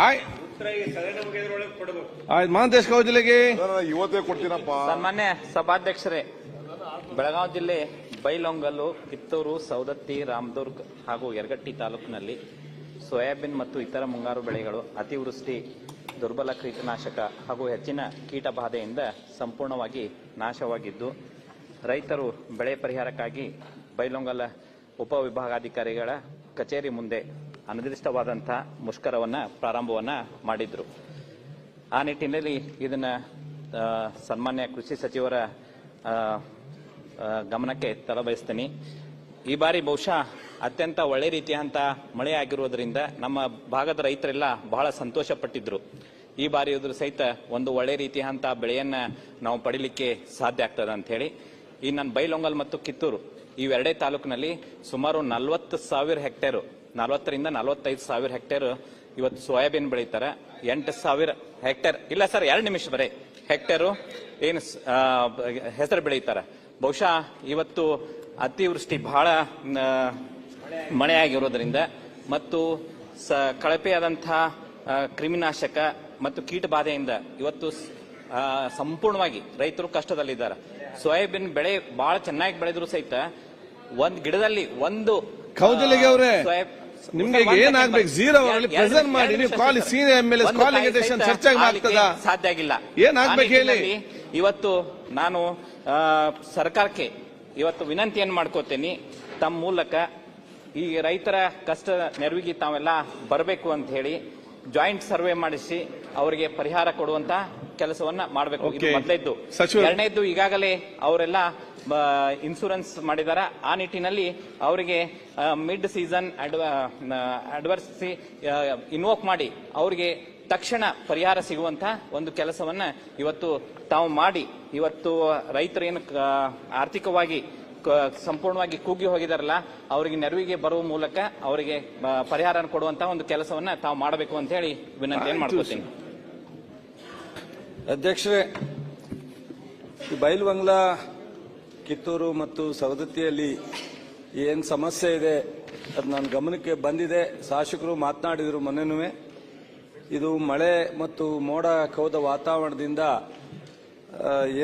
ಆಯ್. ಆಯ್ತು, ಮಹಾಂತೇಶ್ ಕೌಜಲಿಗೆ ಜಿಲ್ಲೆಗೆ. ಇವತ್ತೇ ಕೊಡ್ತೀನಪ್ಪ ಸನ್ಮಾನ್ಯ ಸಭಾಧ್ಯಕ್ಷರೇ, ಬೆಳಗಾವಿ ಜಿಲ್ಲೆ ಬೈಲೊಂಗಲು ಕಿತ್ತೂರು ಸೌದತ್ತಿ ರಾಮದುರ್ಗ್ ಹಾಗೂ ಯರಗಟ್ಟಿ ತಾಲೂಕಿನಲ್ಲಿ ಸೋಯಾಬೀನ್ ಮತ್ತು ಇತರ ಮುಂಗಾರು ಬೆಳೆಗಳು ಅತಿವೃಷ್ಟಿ, ದುರ್ಬಲ ಕೀಟನಾಶಕ ಹಾಗೂ ಹೆಚ್ಚಿನ ಕೀಟ ಬಾಧೆಯಿಂದ ಸಂಪೂರ್ಣವಾಗಿ ನಾಶವಾಗಿದ್ದು, ರೈತರು ಬೆಳೆ ಪರಿಹಾರಕ್ಕಾಗಿ ಬೈಲೊಂಗಲ ಉಪವಿಭಾಗಾಧಿಕಾರಿಗಳ ಕಚೇರಿ ಮುಂದೆ ಅನಿರ್ದಿಷ್ಟವಾದಂತಹ ಮುಷ್ಕರವನ್ನು, ಪ್ರಾರಂಭವನ್ನ ಮಾಡಿದ್ರು. ಆ ನಿಟ್ಟಿನಲ್ಲಿ ಇದನ್ನು ಸನ್ಮಾನ್ಯ ಕೃಷಿ ಸಚಿವರ ಗಮನಕ್ಕೆ ತರಬಯಸ್ತೀನಿ. ಈ ಬಾರಿ ಬಹುಶಃ ಅತ್ಯಂತ ಒಳ್ಳೆ ರೀತಿಯಂತ ಮಳೆ ಆಗಿರುವುದರಿಂದ ನಮ್ಮ ಭಾಗದ ರೈತರೆಲ್ಲ ಬಹಳ ಸಂತೋಷ ಪಟ್ಟಿದ್ರು ಈ ಬಾರಿ ಇದ್ರ ಸಹಿತ ಒಂದು ಒಳ್ಳೆ ರೀತಿಯಂತ ಬೆಳೆಯನ್ನು ನಾವು ಪಡಿಲಿಕ್ಕೆ ಸಾಧ್ಯ ಆಗ್ತದೆ ಅಂತ ಹೇಳಿ. ಈ ನನ್ನ ಬೈಲೊಂಗಲ್ ಮತ್ತು ಕಿತ್ತೂರು. ಇವೆರಡೇ ತಾಲೂಕಿನಲ್ಲಿ ಸುಮಾರು ನಲವತ್ತು ಸಾವಿರ ಹೆಕ್ಟೇರು, ನಲವತ್ತರಿಂದ ನಲವತ್ತೈದು ಸಾವಿರ ಹೆಕ್ಟೇರ್ ಇವತ್ತು ಸೋಯಾಬೀನ್ ಬೆಳೀತಾರೆ. ಎಂಟು ಸಾವಿರ ಹೆಕ್ಟೇರ್, ಇಲ್ಲ ಸರ್, ಎರಡು ನಿಮಿಷ ಬರೀ. ಹೆಕ್ಟೇರು ಏನು ಹೆಸರು ಬೆಳೀತಾರೆ. ಬಹುಶಃ ಇವತ್ತು ಅತಿವೃಷ್ಟಿ ಬಹಳ ಮಳೆಯಾಗಿರೋದ್ರಿಂದ ಮತ್ತು ಸ ಕಳಪೆಯಾದಂತಹ ಕ್ರಿಮಿನಾಶಕ ಮತ್ತು ಕೀಟ ಬಾಧೆಯಿಂದ ಇವತ್ತು ಸಂಪೂರ್ಣವಾಗಿ ರೈತರು ಕಷ್ಟದಲ್ಲಿದ್ದಾರೆ. ಸೋಯಾಬೀನ್ ಬೆಳೆ ಬಹಳ ಚೆನ್ನಾಗಿ ಬೆಳೆದ್ರು ಸಹಿತ ಒಂದ್ ಗಿಡದಲ್ಲಿ ಒಂದು ಕೌಜಲಿಗೆ ಅವ್ರೆ, ನಿಮ್ಗೆ ಏನಾಗ್ಬೇಕು? ಮಾಡಿ, ನೀವು ಚರ್ಚೆಗೆ ಆಗ್ಲಿಕ್ಕೆ ಸಾಧ್ಯ ಆಗಿಲ್ಲ ಹೇಳಿ? ಇವತ್ತು ನಾನು ಸರ್ಕಾರಕ್ಕೆ ಇವತ್ತು ವಿನಂತಿಯನ್ನು ಮಾಡ್ಕೋತೇನೆ ತಮ್ಮ ಮೂಲಕ ಈ ರೈತರ ಕಷ್ಟ ನೆರವಿಗೆ ತಾವೆಲ್ಲ ಬರಬೇಕು ಅಂತ ಹೇಳಿ ಜಾಯಿಂಟ್ ಸರ್ವೆ ಮಾಡಿಸಿ ಅವರಿಗೆ ಪರಿಹಾರ ಕೊಡುವಂತ ಕೆಲಸವನ್ನ ಮಾಡಬೇಕು. ಇದು Okay. ಮೊದಲೇದ್ದು. ಸಚಿವರು- ಎರಡನೇದ್ದು ಈಗಾಗಲೇ ಅವರೆಲ್ಲ ಇನ್ಸೂರೆನ್ಸ್ ಮಾಡಿದಾರ. ಆ ನಿಟ್ಟಿನಲ್ಲಿ ಅವರಿಗೆ ಮಿಡ್ ಸೀಸನ್ ಅಡ್ವರ್ಸಿ ಇನ್ವೋಕ್ ಮಾಡಿ ಅವರಿಗೆ ತಕ್ಷಣ ಪರಿಹಾರ ಸಿಗುವಂತ ಒಂದು ಕೆಲಸವನ್ನ ಇವತ್ತು ತಾವು ಮಾಡಿ. ಇವತ್ತು ರೈತರು ಏನು ಆರ್ಥಿಕವಾಗಿ ಕ- ಸಂಪೂರ್ಣವಾಗಿ ಕೂಗಿ ಹೋಗಿದಾರಲ್ಲ ಅವರಿಗೆ ನೆರವಿಗೆ ಬರುವ ಮೂಲಕ ಅವರಿಗೆ ಆ, ಪರಿಹಾರ ಕೊಡುವಂತಹ ಒಂದು ಕೆಲಸವನ್ನ ತಾವು ಮಾಡಬೇಕು ಅಂತ ಹೇಳಿ ವಿನಂತಿಯನ್ನು ಮಾಡ್ಕೋತೀನಿ. ಅಧ್ಯಕ್ಷರೇ, ಈ ಬೈಲ್ವಂಗ್ಲಾ ಕಿತ್ತೂರು ಮತ್ತು ಸವದತ್ತಿಯಲ್ಲಿ ಏನು ಸಮಸ್ಯೆ ಇದೆ ಅದು ನನ್ನ ಗಮನಕ್ಕೆ ಬಂದಿದೆ. ಶಾಸಕರು ಮಾತನಾಡಿದರು ಮೊನ್ನೆನೂ ಇದು ಮಳೆ ಮತ್ತು ಮೋಡ ಕವದ ವಾತಾವರಣದಿಂದ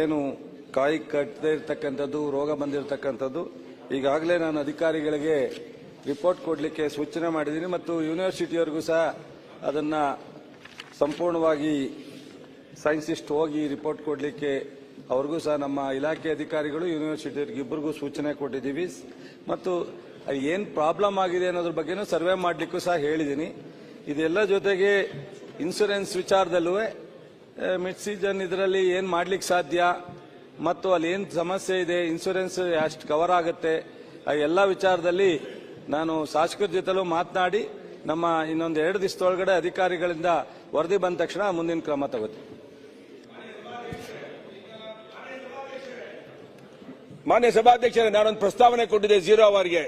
ಏನು ಕಾಯಿ ಕಟ್ಟದೇ ಇರತಕ್ಕಂಥದ್ದು, ರೋಗ ಬಂದಿರತಕ್ಕಂಥದ್ದು. ಈಗಾಗಲೇ ನಾನು ಅಧಿಕಾರಿಗಳಿಗೆ ರಿಪೋರ್ಟ್ ಕೊಡಲಿಕ್ಕೆ ಸೂಚನೆ ಮಾಡಿದ್ದೀನಿ ಮತ್ತು ಯೂನಿವರ್ಸಿಟಿಯವರೆಗೂ ಸಹ ಅದನ್ನು ಸಂಪೂರ್ಣವಾಗಿ ಸೈನ್ಸಿಸ್ಟ್ ಹೋಗಿ ರಿಪೋರ್ಟ್ ಕೊಡಲಿಕ್ಕೆ ಅವ್ರಿಗೂ ಸಹ ನಮ್ಮ ಇಲಾಖೆ ಅಧಿಕಾರಿಗಳು ಯೂನಿವರ್ಸಿಟಿ ಇಬ್ಬರಿಗೂ ಸೂಚನೆ ಕೊಟ್ಟಿದ್ದೀವಿ. ಮತ್ತು ಏನು ಪ್ರಾಬ್ಲಮ್ ಆಗಿದೆ ಅನ್ನೋದ್ರ ಬಗ್ಗೆನೂ ಸರ್ವೆ ಮಾಡಲಿಕ್ಕೂ ಸಹ ಹೇಳಿದ್ದೀನಿ. ಇದೆಲ್ಲ ಜೊತೆಗೆ ಇನ್ಸೂರೆನ್ಸ್ ವಿಚಾರದಲ್ಲೂ ಮಿಡ್ ಇದರಲ್ಲಿ ಏನು ಮಾಡ್ಲಿಕ್ಕೆ ಸಾಧ್ಯ, ಮತ್ತು ಅಲ್ಲಿ ಏನು ಸಮಸ್ಯೆ ಇದೆ, ಇನ್ಸೂರೆನ್ಸ್ ಅಷ್ಟು ಕವರ್ ಆಗುತ್ತೆ, ಆ ಎಲ್ಲ ವಿಚಾರದಲ್ಲಿ ನಾನು ಶಾಸಕರ ಜೊತೆಲೂ ಮಾತನಾಡಿ ನಮ್ಮ ಇನ್ನೊಂದು ಎರಡು ದಿವಸದೊಳಗಡೆ ಅಧಿಕಾರಿಗಳಿಂದ ವರದಿ ಬಂದ ತಕ್ಷಣ ಮುಂದಿನ ಕ್ರಮ ತಗೋತೀವಿ ಮಾನ್ಯ ಸಭಾಧ್ಯಕ್ಷರೇ ನಾನೊಂದು ಪ್ರಸ್ತಾವನೆ ಕೊಟ್ಟಿದ್ದೆ ಜೀರೋ ಅವರ್ಗೆ